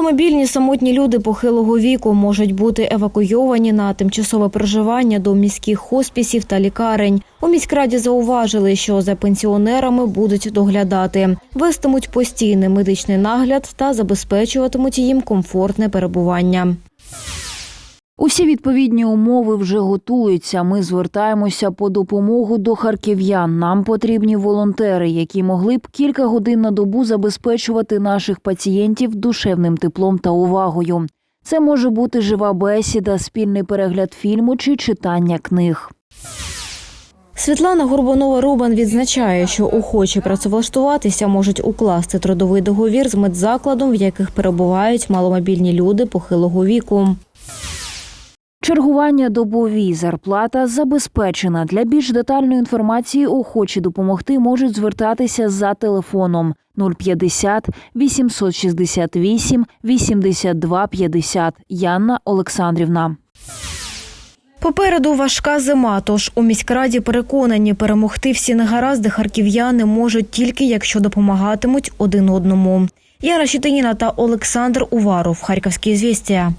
Маломобільні самотні люди похилого віку можуть бути евакуйовані на тимчасове проживання до міських хоспісів та лікарень. У міськраді зауважили, що за пенсіонерами будуть доглядати, вестимуть постійний медичний нагляд та забезпечуватимуть їм комфортне перебування. Усі відповідні умови вже готуються. Ми звертаємося по допомогу до харків'ян. Нам потрібні волонтери, які могли б кілька годин на добу забезпечувати наших пацієнтів душевним теплом та увагою. Це може бути жива бесіда, спільний перегляд фільму чи читання книг. Світлана Горбунова Рубан відзначає, що охочі працевлаштуватися можуть укласти трудовий договір з медзакладом, в яких перебувають маломобільні люди похилого віку. Чергування добові зарплата забезпечена. Для більш детальної інформації охочі допомогти можуть звертатися за телефоном 050 868 82 50. Янна Олександрівна. Попереду важка зима, тож у міськраді переконані, перемогти всі негаразди харків'яни можуть тільки якщо допомагатимуть один одному. Яна Щетиніна та Олександр Уваров. Харківські звістя.